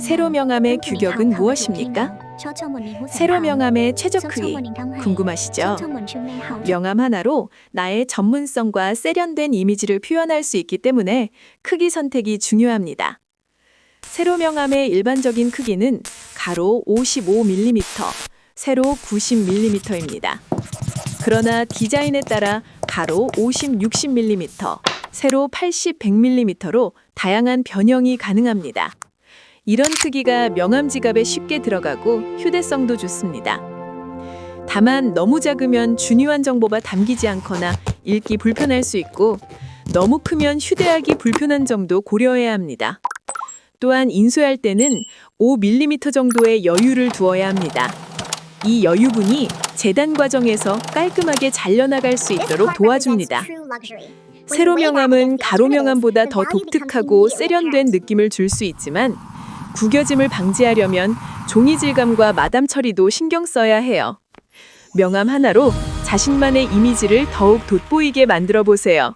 세로 명암의 규격은 무엇입니까? 세로 명암의 최저 크기 궁금하시죠? 명암 하나로 나의 전문성과 세련된 이미지를 표현할 수 있기 때문에 크기 선택이 중요합니다. 세로 명암의 일반적인 크기는 가로 55mm, 세로 90mm입니다. 그러나 디자인에 따라 가로 50, 60mm, 세로 80, 100mm로 다양한 변형이 가능합니다. 이런 크기가 명암 지갑에 쉽게 들어가고 휴대성도 좋습니다. 다만 너무 작으면 중요한 정보가 담기지 않거나 읽기 불편할 수 있고 너무 크면 휴대하기 불편한 점도 고려해야 합니다. 또한 인쇄할 때는 5mm 정도의 여유를 두어야 합니다. 이 여유분이 재단 과정에서 깔끔하게 잘려나갈 수 있도록 도와줍니다. 세로 명암은 가로 명암보다 더 독특하고 세련된 느낌을 줄 수 있지만 구겨짐을 방지하려면 종이 질감과 마담 처리도 신경 써야 해요. 명암 하나로 자신만의 이미지를 더욱 돋보이게 만들어 보세요.